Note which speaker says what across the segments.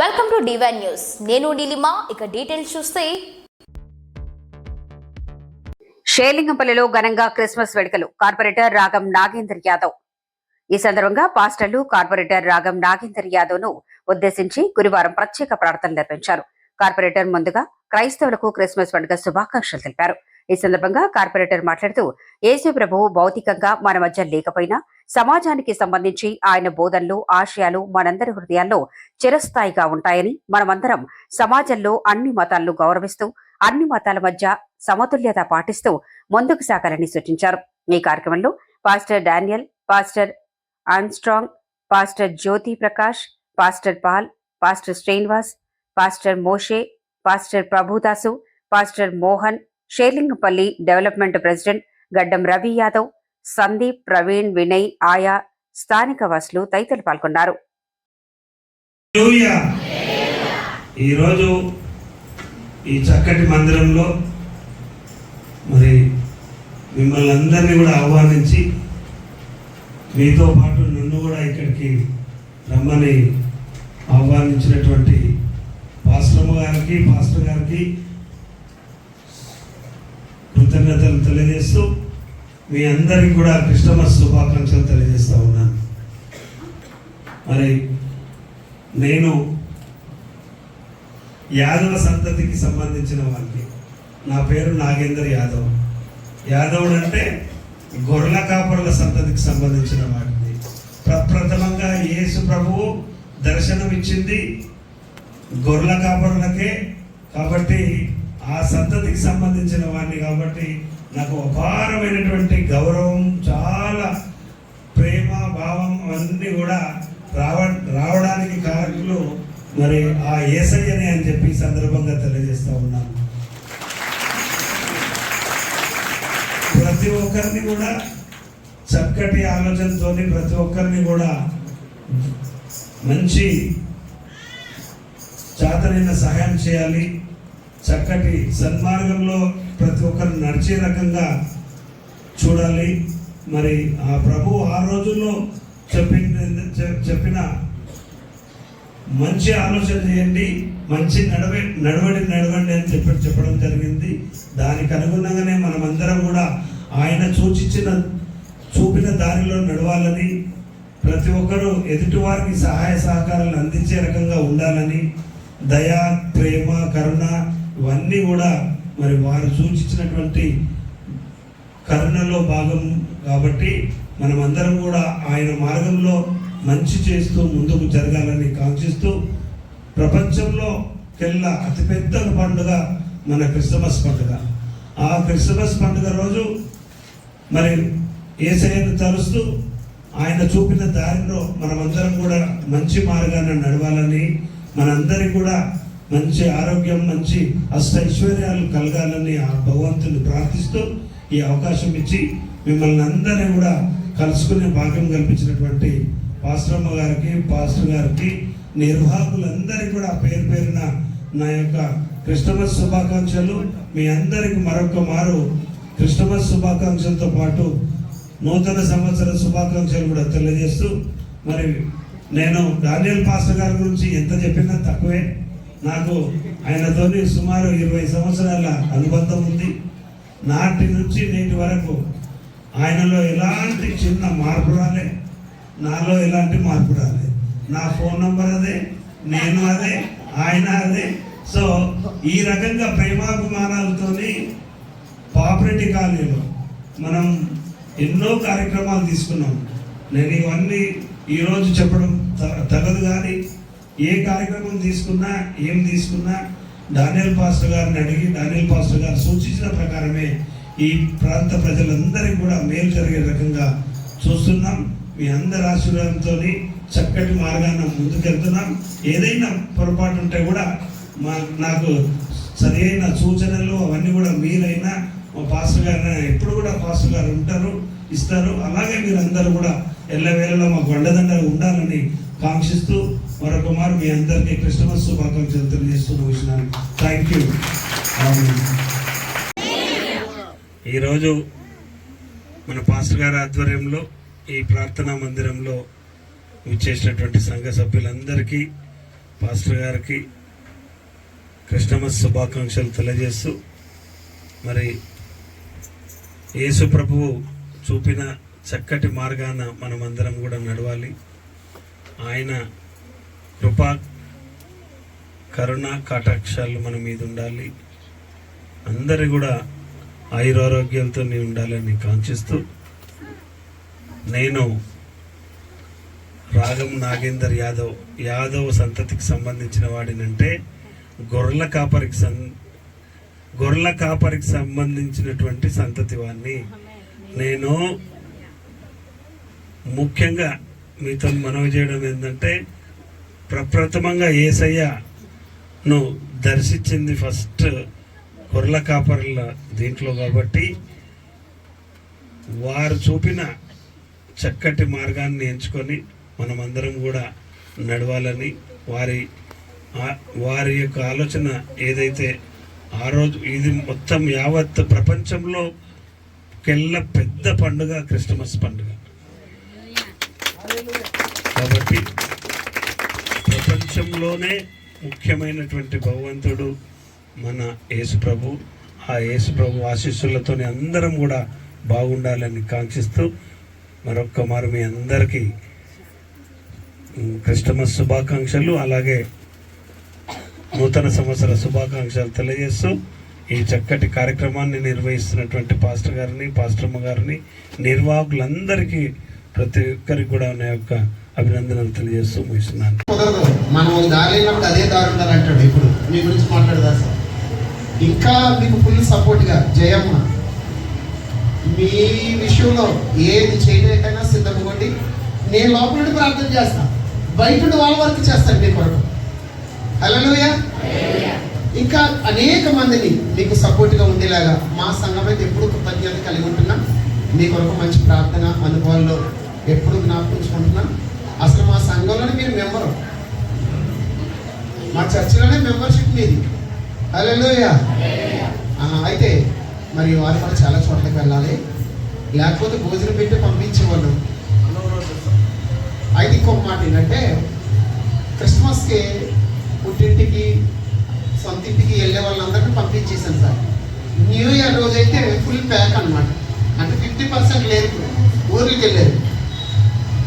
Speaker 1: Welcome to divine news నేను నీలిమా ఇక details చూస్తే.
Speaker 2: షేలింగంపల్లిలో ఘనంగా క్రిస్మస్ వేడుకలు. కార్పొరేటర్ రాగం నాగేందర్ యాదవ్. ఈ సందర్భంగా పాస్టర్లు కార్పొరేటర్ రాగం నాగేందర్ యాదవ్ను ఉద్దేశించి గురువారం ప్రత్యేక ప్రార్థనలు నిర్వహించారు. కార్పొరేటర్ ముందుగా క్రైస్తవులకు క్రిస్మస్ పండుగ శుభాకాంక్షలు తెలిపారు. ఈ సందర్భంగా కార్పొరేటర్ మాట్లాడుతూ యేసు ప్రభువు భౌతికంగా మన మధ్య లేకపోయినా సమాజానికి సంబంధించి ఆయన బోధనలు ఆశయాలు మనందరి హృదయాల్లో చిరస్థాయిగా ఉంటాయని మనమందరం సమాజంలో అన్ని మతాలను గౌరవిస్తూ అన్ని మతాల మధ్య సమతుల్యత పాటిస్తూ ముందుకు సాగాలని సూచించారు. ఈ కార్యక్రమంలో pastor Daniel pastor Armstrong pastor Jyoti Prakash pastor Paul pastor Srinivas pastor Moshe pastor Prabhudasu pastor Mohan Sherlingampally development president Gaddam Ravi Yadav Sandeep Praveen Vinay ఆయా స్థానిక వాసులు తదితరులు పాల్గొన్నారు.
Speaker 3: ఈరోజు ఈ చక్కటి మందిరంలో మరి మిమ్మల్ని అందరినీ కూడా ఆహ్వానించి మీతో పాటు నన్ను కూడా ఇక్కడికి రమ్మని ఆహ్వానించినటువంటి పాస్టర్ గారికి పాస్టర్ గారికి కృతజ్ఞతలు తెలియజేస్తూ మీ అందరికి కూడా క్రిస్టమస్ శుభాకాంక్షలు తెలియజేస్తా ఉన్నాను. మరి నేను యాదవ సంతతికి సంబంధించిన వాడిని. నా పేరు నాగేందర్ యాదవ్. యాదవుడు అంటే గొర్రెల కాపరుల సంతతికి సంబంధించిన వాడిని. ప్రప్రథమంగా యేసు ప్రభువు దర్శనం ఇచ్చింది గొర్రెల కాపరులకే. కాబట్టి ఆ సంతతికి సంబంధించిన వాడిని కాబట్టి నాకు అపారమైనటువంటి గౌరవం చాలా ప్రేమ భావం అన్నీ కూడా రావ రావడానికి కారకులు మరి ఆ ఏసయ్యనే అని చెప్పి సందర్భంగా తెలియజేస్తూ ఉన్నాను. ప్రతి ఒక్కరిని కూడా చక్కటి ఆలోచనతోని ప్రతి ఒక్కరిని కూడా మంచి చాతనైన సహాయం చేయాలి. చక్కటి సన్మార్గంలో ప్రతి ఒక్కరు నడిచే రకంగా చూడాలి. మరి ఆ ప్రభు ఆ రోజుల్లో చెప్పిన చెప్పిన మంచి ఆలోచన చేయండి మంచి నడవ నడవడి నడవండి అని చెప్పి చెప్పడం జరిగింది. దానికి అనుగుణంగానే మనమందరం కూడా ఆయన సూచించిన చూపిన దారిలో నడవాలని ప్రతి ఒక్కరూ ఎదుటివారికి సహాయ సహకారాలు అందించే రకంగా ఉండాలని దయ ప్రేమ కరుణ ఇవన్నీ కూడా మరి వారు సూచించినటువంటి కరుణలో భాగం కాబట్టి మనమందరం కూడా ఆయన మార్గంలో మంచి చేస్తూ ముందుకు జరగాలని కాంక్షిస్తూ ప్రపంచంలో కెల్లా అతిపెద్ద పండుగ మన క్రిస్మస్ పండుగ. ఆ క్రిస్మస్ పండుగ రోజు మరి ఏసైను తలుస్తూ ఆయన చూపిన దారిలో మనమందరం కూడా మంచి మార్గాన్ని నడవాలని మనందరికీ కూడా మంచి ఆరోగ్యం మంచి అష్ట ఐశ్వర్యాలు కలగాలని ఆ భగవంతుని ప్రార్థిస్తూ ఈ అవకాశం ఇచ్చి మిమ్మల్ని అందరినీ కూడా కలుసుకునే భాగ్యం కల్పించినటువంటి పాస్టర్మ్మ గారికి పాస్టర్ గారికి నిర్వాహకులందరికీ కూడా పేరు పేరున నా యొక్క క్రిస్టమస్ శుభాకాంక్షలు. మీ అందరికి మరొక మారు క్రిస్టమస్ శుభాకాంక్షలతో పాటు నూతన సంవత్సర శుభాకాంక్షలు కూడా తెలియజేస్తూ మరి నేను డానియల్ పాస్టర్ గారి గురించి ఎంత చెప్పినా తక్కువే. నాకు ఆయనతోని సుమారు ఇరవై సంవత్సరాల అనుబంధం ఉంది. నాటి నుంచి నేటి వరకు ఆయనలో ఎలాంటి చిన్న మార్పు రాలే. నాలో ఎలాంటి మార్పు రాలే. నా ఫోన్ నంబర్ అదే నేను అదే ఆయన అదే. సో ఈ రకంగా ప్రేమాభిమానాలతోని పాపరెడ్డి కాలనీలో మనం ఎన్నో కార్యక్రమాలు తీసుకున్నాం. నేను ఇవన్నీ ఈరోజు చెప్పడం తగదు కానీ ఏ కార్యక్రమం తీసుకున్నా ఏం తీసుకున్నా డానియల్ పాస్టర్ గారిని అడిగి డానియల్ పాస్టర్ గారు సూచించిన ప్రకారమే ఈ ప్రాంత ప్రజలందరికీ కూడా మేలు జరిగే రకంగా చూస్తున్నాం. మీ అందరి ఆశీర్వాదంతో చక్కటి మార్గాన్ని ముందుకెళ్తున్నాం. ఏదైనా పొరపాటు ఉంటే కూడా మా నాకు సరైన సూచనలు అవన్నీ కూడా మీరైనా మా పాస్టర్ గారు ఎప్పుడు కూడా పాస్టర్ గారు ఉంటారు ఇస్తారు. అలాగే మీరందరూ కూడా ఎల్లవేళలో మాకు అండదండగా ఉండాలని కాంక్షిస్తూ మరొక మారు మీ అందరికీ క్రిస్టమస్ శుభాకాంక్షలు తెలియజేస్తూ ముగిసినాను థ్యాంక్ యూ ఈరోజు మన పాస్టర్ గారి ఆధ్వర్యంలో ఈ ప్రార్థనా మందిరంలో విచ్చేసినటువంటి సంఘ సభ్యులందరికీ పాస్టర్ గారికి క్రిస్టమస్ శుభాకాంక్షలు తెలియజేస్తూ మరి యేసు ప్రభువు చూపిన చక్కటి మార్గాన మనమందరం కూడా నడవాలి. ఆయన కృపా కరుణ కటాక్షాలు మన మీద ఉండాలి. అందరి కూడా ఆయురారోగ్యాలతో ఉండాలని కాంక్షిస్తూ నేను రాగం నాగేందర్ యాదవ్ యాదవ్ సంతతికి సంబంధించిన వాడినంటే గొర్రెల కాపరికి సం గొర్రెల కాపరికి సంబంధించినటువంటి సంతతి వాడిని నేను ముఖ్యంగా మీతో మనవి చేయడం ఏంటంటే ప్రప్రథమంగా ఏసయ్యను దర్శించింది ఫస్ట్ కొర్ల కాపర్ల దీంట్లో కాబట్టి వారు చూపిన చక్కటి మార్గాన్ని ఎంచుకొని మనమందరం కూడా నడవాలని వారి వారి యొక్క ఆలోచన ఏదైతే ఆ రోజు ఇది మొత్తం యావత్ ప్రపంచంలో కెల్ల పెద్ద పండుగ క్రిస్టమస్ పండుగ. కాబట్టి ప్రపంచంలోనే ముఖ్యమైనటువంటి భగవంతుడు మన యేసు ప్రభు. ఆ యేసు ప్రభు ఆశీస్సులతోనే అందరం కూడా బాగుండాలని కాంక్షిస్తూ మరొక్క మారు మీ అందరికీ క్రిస్టమస్ శుభాకాంక్షలు అలాగే నూతన సంవత్సర శుభాకాంక్షలు తెలియజేస్తూ ఈ చక్కటి కార్యక్రమాన్ని నిర్వహిస్తున్నటువంటి పాస్టర్ గారిని పాస్టర్మ్మ గారిని నిర్వాహకులందరికీ ప్రతి ఒక్కరికి కూడా నా యొక్క అభినందనలు తెలియజేస్తూ ముగిస్తున్నాను.
Speaker 4: కుదరదు మనం దారి అదే దారి ఉండాలి అంటాడు ఇప్పుడు. మీ గురించి మాట్లాడదా సార్? ఇంకా మీకు ఫుల్ సపోర్ట్గా జయమ్మ. మీ విషయంలో ఏది చేయలేకైనా సిద్ధమవ్వండి నేను లోపల నుండి ప్రార్థన చేస్తా. బయట నుండి వాళ్ళ వరకు చేస్తాను మీ కొరకు. హలోయా ఇంకా అనేక మందిని మీకు సపోర్ట్గా ఉండేలాగా మా సంఘం అయితే ఎప్పుడు కృతజ్ఞత కలిగి ఉంటున్నాం. మీ కొరకు మంచి ప్రార్థన అనుభవాల్లో ఎప్పుడు జ్ఞాపకించుకుంటున్నాం అసలు మా సంఘంలోనే మీరు మెంబరు. మా చర్చిలోనే మెంబర్షిప్ మీది. హలోయ అయితే మరి వారు కూడా చాలా చోట్లకి వెళ్ళాలి. లేకపోతే భోజనం పెట్టి పంపించేవాళ్ళు. అయితే ఇంకొక మాట ఏంటంటే క్రిస్మస్కి పుట్టింటికి సొంత ఇంటికి వెళ్ళే వాళ్ళందరినీ పంపించేసాను సార్. న్యూ ఇయర్ రోజు అయితే ఫుల్ ప్యాక్ అన్నమాట. అంటే ఫిఫ్టీ పర్సెంట్ లేదు. ఊరికి వెళ్ళారు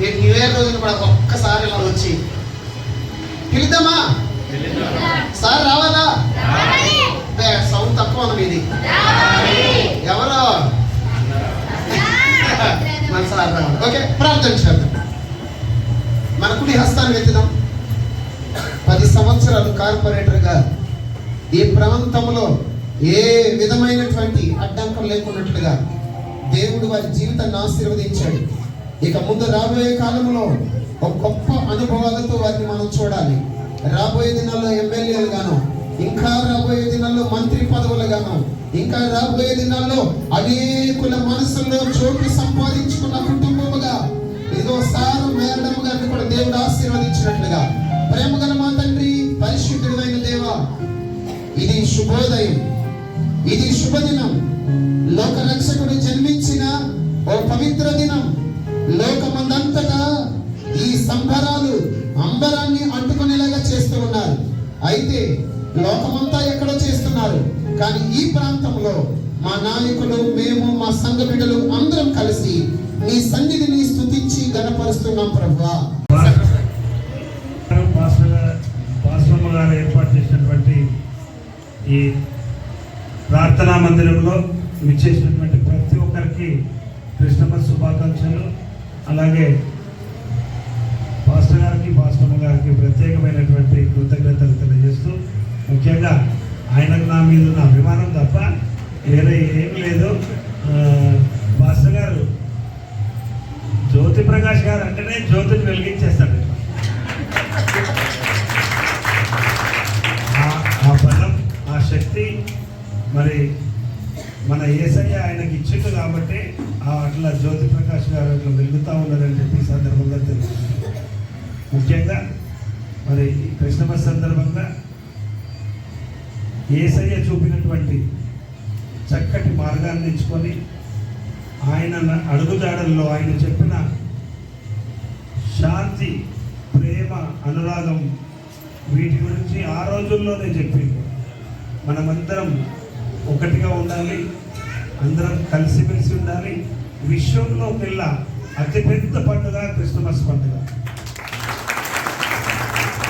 Speaker 4: నేను న్యూ ఇయర్ రోజున కూడా ఒక్కసారి ఇలా వచ్చి పిలుద్దామా సార్ రావాలా? సౌండ్ తక్కువ ఉంది మీది. ఎవరు? మన సార్ రావాలి. ఓకే ప్రార్థన చేద్దాం. మన కుడి హస్తాన్ని ఎత్తుదాం పది సంవత్సరాలు కార్పొరేటర్గా ఈ ప్రాంతంలో ఏ విధమైనటువంటి అడ్డంకం లేకున్నట్లుగా దేవుడు వారి జీవితాన్ని ఆశీర్వదించాడు. ఇక ముందు రాబోయే కాలంలో ఒక గొప్ప అనుభవాలతో వారిని మనం చూడాలి. రాబోయే దినాల్లో ఎమ్మెల్యేలు గాను ఇంకా రాబోయే దినాల్లో మంత్రి పదవులు గాను ఇంకా రాబోయే దినాల్లో అనేకుల మనసుల్లో చోటు సంపాదించుకున్న కుటుంబముగా ఇదిగో సారు మేరడం గారిని కూడా దేవుడు ఆశీర్వదించినట్లుగా. ప్రేమ గల మా తండ్రి పరిశుద్ధుడైన దేవ ఇది శుభోదయం. ఇది శుభదినం. అయితే లోకమంతా ఎక్కడ చేస్తున్నారు? కానీ ఈ ప్రాంతంలో మా నాయకులు మేము మా సంఘ బిడ్డలు అందరం కలిసి నీ సన్నిధిని స్థుతించి గణపరుస్తున్నాం ప్రభువా
Speaker 3: గారు గారు ఏర్పాటు చేసినటువంటి ఈ ప్రార్థనా మందిరంలో విచ్చేసినటువంటి ప్రతి ఒక్కరికి క్రిస్టమస్ శుభాకాంక్షలు. అలాగే పాస్టర్ గారికి పాస్టర్ గారికి ప్రత్యేకమైనటువంటి కృతజ్ఞతలు ముఖ్యంగా ఆయనకు నా మీద ఉన్న అభిమానం తప్ప వేరే ఏం లేదు. ఆ, గారు జ్యోతి ప్రకాష్ గారు అంటేనే జ్యోతిని వెలిగించేస్తాడు. ఆ- బలం ఆ శక్తి మరి మన ఏసయ్య ఆయనకి ఇచ్చిండు కాబట్టి ఆ అట్లా జ్యోతి ప్రకాష్ గారు అట్లా వెలుగుతూ ఉన్నారని చెప్పి సందర్భంగా తెలుస్తుంది ముఖ్యంగా మరి క్రిస్మస్ సందర్భంగా ఏసయ్య చూపినటువంటి చక్కటి మార్గాన్ని ఎంచుకొని ఆయన అడుగుజాడల్లో ఆయన చెప్పిన శాంతి ప్రేమ అనురాగం వీటి గురించి ఆ రోజుల్లోనే చెప్పింది మనమందరం ఒకటిగా ఉండాలి అందరం కలిసిమెలిసి ఉండాలి. విశ్వంలో పిల్ల అతిపెద్ద పండుగ క్రిస్మస్ పండుగ.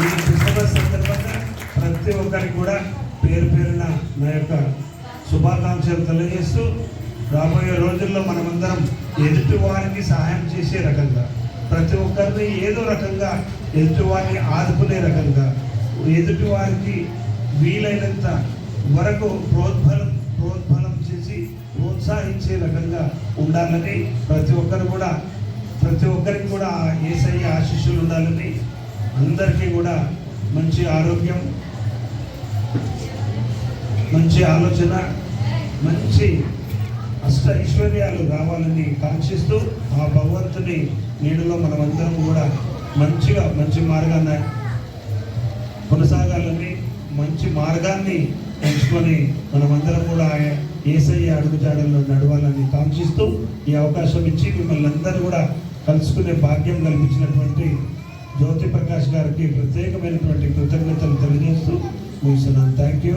Speaker 3: ఈ క్రిస్మస్ సందర్భంగా ప్రతి ఒక్కరికి కూడా పేరు పేరున నా యొక్క శుభాకాంక్షలు తెలియజేస్తూ రాబోయే రోజుల్లో మనమందరం ఎదుటి వారికి సహాయం చేసే రకంగా ప్రతి ఒక్కరిని ఏదో రకంగా ఎదుటి వారిని ఆదుకునే రకంగా ఎదుటి వారికి వీలైనంత వరకు ప్రోద్బలం ప్రోద్బలం చేసి ప్రోత్సహించే రకంగా ఉండాలని ప్రతి ఒక్కరు కూడా ప్రతి ఒక్కరికి కూడా ఏసఐ ఆశీస్సులు ఉండాలని అందరికీ కూడా మంచి ఆరోగ్యం మంచి ఆలోచన మంచి అష్ట ఐశ్వర్యాలు రావాలని కాంక్షిస్తూ ఆ భగవంతుని నీడలో మనమందరం కూడా మంచిగా మంచి మార్గాన్ని కొనసాగాలని మంచి మార్గాన్ని ఎంచుకొని మనమందరం కూడా ఆయన ఏసయ్య అడుగుజాడల్లో నడవాలని కాంక్షిస్తూ ఈ అవకాశం ఇచ్చి మిమ్మల్ని అందరూ కూడా కలుసుకునే భాగ్యం కల్పించినటువంటి జ్యోతి ప్రకాష్ గారికి ప్రత్యేకమైనటువంటి కృతజ్ఞతలు తెలియజేస్తూ ముగిస్తున్నాను. Thank you